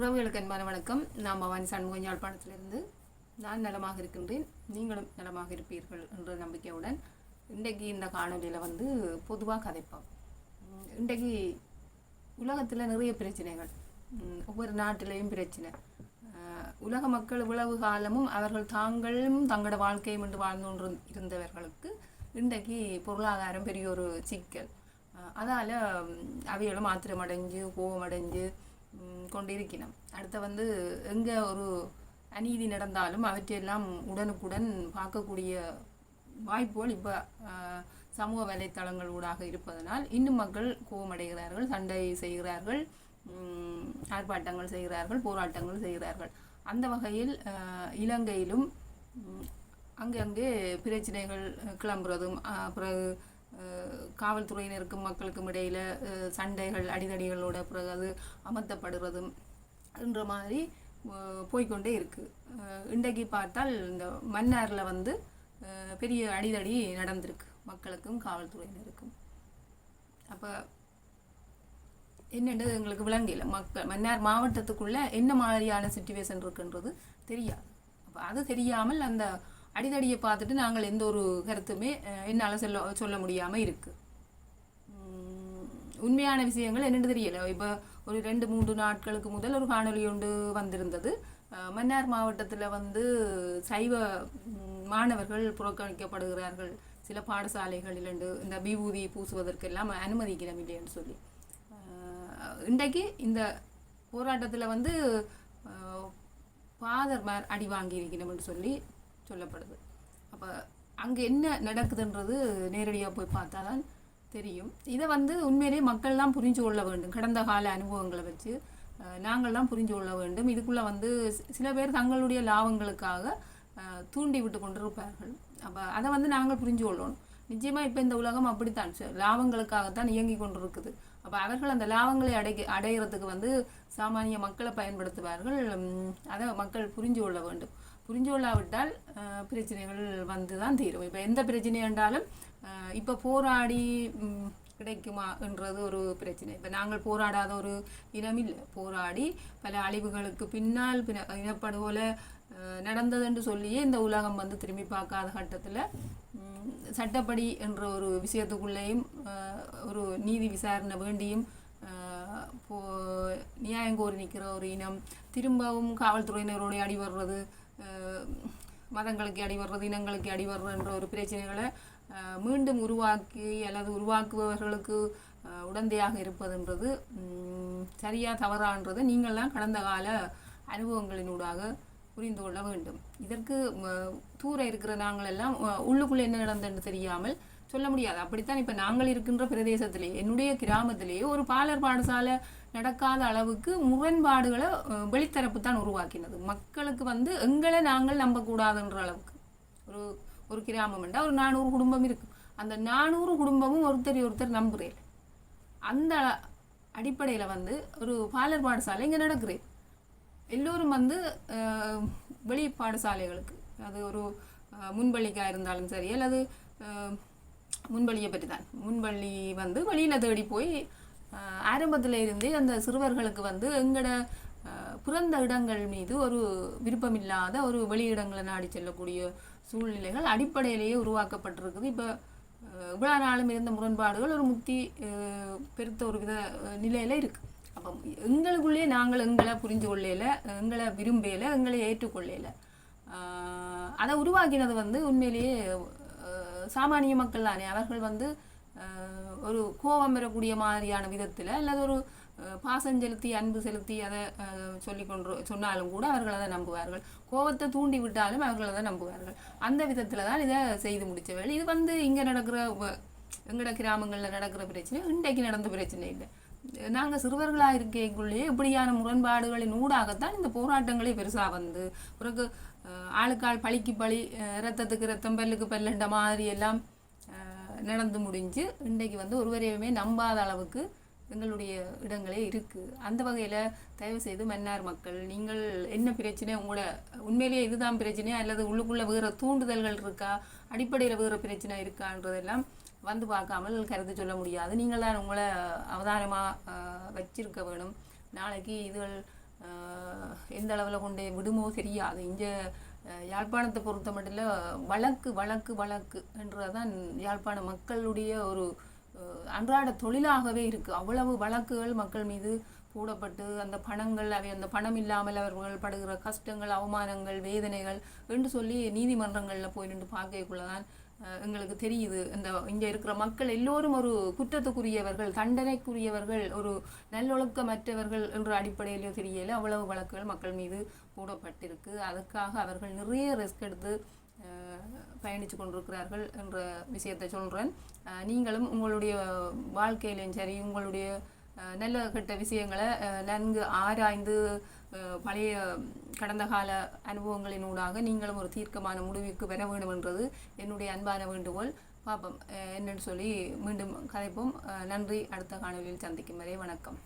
உறவுகளுக்கு அன்பான வணக்கம். நான் பவானி சண்முகம் யாழ்ப்பாணத்திலிருந்து நான் நலமாக இருக்கின்றேன். நீங்களும் நலமாக இருப்பீர்கள் என்ற நம்பிக்கையுடன் இன்றைக்கு இந்த காணொலியில் வந்து பொதுவாக கதைப்போம். இன்றைக்கு உலகத்தில் நிறைய பிரச்சனைகள். ஒவ்வொரு நாட்டிலையும் பிரச்சனை. உலக மக்கள் உழவு காலமும் அவர்கள் தாங்களும் தங்களோட வாழ்க்கையும் என்று வாழ்ந்து இருந்தவர்களுக்கு இன்றைக்கு பொருளாதாரம் பெரிய ஒரு சிக்கல். அதால் அவைகளும் ஆத்திரமடைஞ்சு கோபமடைஞ்சு கொண்டிருக்கணும் அடுத்து வந்து எங்கே ஒரு அநீதி நடந்தாலும் அவற்றையெல்லாம் உடனுக்குடன் பார்க்கக்கூடிய வாய்ப்புகள் இப்போ சமூக வலைத்தளங்கள் ஊடாக இருப்பதனால் இன்னும் மக்கள் கோபமடைகிறார்கள் சண்டை செய்கிறார்கள் ஆர்ப்பாட்டங்கள் செய்கிறார்கள் போராட்டங்கள் செய்கிறார்கள். அந்த வகையில் இலங்கையிலும் அங்கங்கே பிரச்சனைகள் கிளம்புறதும் பிறகு காவல்துறையினருக்கும் மக்களுக்கும் இடையில சண்டைகள் அடிதடிகளோட பிறகு அது அமர்த்தப்படுறதும் என்ற மாதிரி போய்கொண்டே போய்க்கொண்டே இருக்கு. இன்றைக்கு பார்த்தால் இந்த மன்னாரில் வந்து பெரிய அடிதடி நடந்திருக்கு மக்களுக்கும் காவல்துறையினருக்கும். அப்போ என்னென்றது எங்களுக்கு விளங்கல மக்கள் மன்னார் மாவட்டத்துக்குள்ளே என்ன மாதிரியான சுச்சுவேஷன் இருக்குன்றது தெரியாது. அப்போ அது தெரியாமல் அந்த அடிதடியை பார்த்துட்டு நாங்கள் எந்த ஒரு கருத்துமே என்னால் சொல்ல சொல்ல முடியாமல் இருக்குது உண்மையான விஷயங்கள் என்னென்னு தெரியல. இப்போ ஒரு ரெண்டு மூன்று நாட்களுக்கு முதல் ஒரு காணொளி ஒன்று வந்திருந்தது. மன்னார் மாவட்டத்தில் வந்து சைவ மாணவர்கள் புறக்கணிக்கப்படுகிறார்கள். சில பாடசாலைகளில் இந்த விபூதி பூசுவதற்கெல்லாம் அனுமதிக்கிறோம் இல்லைன்னு சொல்லி இன்றைக்கு இந்த போராட்டத்தில் வந்து ஃபாதர்மார் அடி வாங்கியிருக்கணும்னு சொல்லி சொல்லப்படுது. அப்போ அங்கே என்ன நடக்குதுன்றது நேரடியாக போய் பார்த்தா தான் தெரியும். இதை வந்து உண்மையிலேயே மக்கள்லாம் புரிஞ்சு கொள்ள வேண்டும். கடந்த கால அனுபவங்களை வச்சு நாங்கள்லாம் புரிஞ்சு கொள்ள வேண்டும். இதுக்குள்ளே வந்து சில பேர் தங்களுடைய லாபங்களுக்காக தூண்டி விட்டு கொண்டிருப்பார்கள். அப்போ அதை வந்து நாங்கள் புரிஞ்சு கொள்ளணும். நிச்சயமாக இப்போ இந்த உலகம் அப்படித்தான். லாபங்களுக்காகத்தான் இயங்கி கொண்டிருக்குது. அப்போ அவர்கள் அந்த லாபங்களை அடைக்க அடையிறதுக்கு வந்து சாமானிய மக்களை பயன்படுத்துவார்கள். அதை மக்கள் புரிஞ்சு கொள்ள வேண்டும். புரிஞ்சு கொள்ளாவிட்டால் பிரச்சனைகள் வந்து தான் தீரும். இப்போ எந்த பிரச்சனை என்றாலும் இப்போ போராடி கிடைக்குமா என்றது ஒரு பிரச்சனை. இப்போ நாங்கள் போராடாத ஒரு இனம் இல்லை. போராடி பல அழிவுகளுக்கு பின்னால் பின இனப்படுகொலை நடந்ததுன்னு சொல்லியே இந்த உலகம் வந்து திரும்பி பார்க்காத கட்டத்தில் சட்டப்படி என்ற ஒரு விஷயத்துக்குள்ளேயும் ஒரு நீதி விசாரணை வேண்டியும் போ நியாயம் கோரி நிற்கிற ஒரு இனம் திரும்பவும் காவல்துறையினரோட அடி வர்றது மதங்களுக்கு அடிபடுறது இனங்களுக்கு அடிபடுறன்ற ஒரு பிரச்சனைகளை மீண்டும் உருவாக்கி அல்லது உருவாக்குபவர்களுக்கு உடந்தையாக இருப்பதுன்றது ம், சரியா தவறான்றது நீங்கள்லாம் கடந்த கால அனுபவங்களினூடாக புரிந்து கொள்ள வேண்டும். இதற்கு தூர இருக்கிற நாங்கள் எல்லாம் என்ன நடந்ததுன்னு தெரியாமல் சொல்ல முடியாது. அப்படித்தான் இப்போ நாங்கள் இருக்கின்ற பிரதேசத்திலே என்னுடைய கிராமத்திலேயே ஒரு பாலர் பாடசாலை நடக்காத அளவுக்கு முரண்பாடுகளை வெளித்தரப்பு தான் உருவாக்கினது. மக்களுக்கு வந்து எங்களை நாங்கள் நம்பக்கூடாதுன்ற அளவுக்கு. ஒரு ஒரு கிராமம் என்றால் ஒரு நானூறு குடும்பம் இருக்கும். அந்த நானூறு குடும்பமும் ஒருத்தர் ஒருத்தர் நம்புகிறேன். அந்த அடிப்படையில் வந்து ஒரு பாலர் பாடசாலை இங்கே நடக்கிறேன். எல்லோரும் வந்து வெளி பாடசாலைகளுக்கு அது ஒரு முன்பள்ளிக்காக இருந்தாலும் சரி அல்லது முன்வழியை பற்றி தான் முன்வழி வந்து வெளியில் தேடி போய் ஆரம்பத்தில் இருந்தே அந்த சிறுவர்களுக்கு வந்து எங்களோட பிறந்த இடங்கள் மீது ஒரு விருப்பமில்லாத ஒரு வெளியிடங்களை நாடி செல்லக்கூடிய சூழ்நிலைகள் அடிப்படையிலேயே உருவாக்கப்பட்டிருக்குது. இப்போ இவ்வளோ நாளும் இருந்த முரண்பாடுகள் ஒரு முத்தி பெருத்த ஒரு வித நிலையில் இருக்குது அப்போ எங்களுக்குள்ளேயே நாங்கள் எங்களை புரிஞ்சு கொள்ளையில எங்களை விரும்பையில எங்களை ஏற்றுக்கொள்ளையில அதை உருவாக்கினது வந்து உண்மையிலேயே சாமானிய மக்கள் தானே. அவர்கள் வந்து ஒரு கோபம் பெறக்கூடிய மாதிரியான விதத்தில் அல்லது ஒரு பாசம் செலுத்தி அன்பு செலுத்தி அதை சொல்லி கொண்டு சொன்னாலும் கூட அவர்கள் அதை நம்புவார்கள். கோபத்தை தூண்டி விட்டாலும் அவர்கள் அதை நம்புவார்கள். அந்த விதத்தில் தான் இதை செய்து முடித்தவர்கள். இது வந்து இங்கே நடக்கிற வ- எங்கட கிராமங்களில் நடக்கிற பிரச்சனை இன்றைக்கு நடந்த பிரச்சனை இல்லை. நாங்கள் சிறுவர்களாக இருக்கைக்குள்ளேயே இப்படியான முரண்பாடுகளின் ஊடாகத்தான் இந்த போராட்டங்களே பெருசாக வந்து. பிறகு அஹ், பழிக்கு பழி அஹ், ரத்தத்துக்கு ரத்தம் பல்லுக்கு பல்லுன்ற மாதிரி எல்லாம் அஹ், நடந்து முடிஞ்சு இன்றைக்கு வந்து ஒருவரையுமே நம்பாத அளவுக்கு எங்களுடைய இடங்களே இருக்குது அந்த வகையில் தயவு செய்து மன்னார் மக்கள் நீங்கள் என்ன பிரச்சனை உங்களோட உண்மையிலேயே இதுதான் பிரச்சனையா அல்லது உள்ளுக்குள்ளே வேறு தூண்டுதல்கள் இருக்கா அடிப்படையில் வேறு பிரச்சனை இருக்கான்றதெல்லாம் வந்து பார்க்காமல் கருத்து சொல்ல முடியாது. நீங்கள் தான் உங்களை அவதானமாக வச்சிருக்க வேணும். நாளைக்கு இதுகள் எந்த அளவில் கொண்டு விடுமோ தெரியாது. இங்கே யாழ்ப்பாணத்தை பொறுத்த மட்டும் வழக்கு வழக்கு வழக்கு என்றதான் யாழ்ப்பாண மக்களுடைய ஒரு அன்றாட தொழிலாகவே இருக்குது அவ்வளவு வழக்குகள் மக்கள் மீது போடப்பட்டு அந்த பணங்கள் அவை அந்த பணம் இல்லாமல் அவர்கள் படுகிற கஷ்டங்கள் அவமானங்கள் வேதனைகள் என்று சொல்லி நீதிமன்றங்களில் போய் நின்று பார்க்கக்குள்ள தான் எங்களுக்கு தெரியுது. இந்த இங்கே இருக்கிற மக்கள் எல்லோரும் ஒரு குற்றத்துக்குரியவர்கள் தண்டனைக்குரியவர்கள் ஒரு நல்லொழுக்கமற்றவர்கள் என்ற அடிப்படையிலோ தெரியல அவ்வளவு வழக்குகள் மக்கள் மீது போடப்பட்டிருக்கு. அதுக்காக அவர்கள் நிறைய ரிஸ்க் எடுத்து பயணித்து கொண்டிருக்கிறார்கள் என்ற விஷயத்தை சொல்கிறேன் நீங்களும் உங்களுடைய வாழ்க்கையிலையும் சரி உங்களுடைய நல்ல கெட்ட விஷயங்களை நன்கு ஆராய்ந்து பழைய கடந்த கால அனுபவங்களினூடாக நீங்களும் ஒரு தீர்க்கமான முடிவுக்கு வர வேண்டும் என்றது என்னுடைய அன்பான வேண்டுகோள். பார்ப்போம். என்னன்னு சொல்லி மீண்டும் கதைப்போம். நன்றி. அடுத்த காணொலியில் சந்திக்கும் வரை வணக்கம்.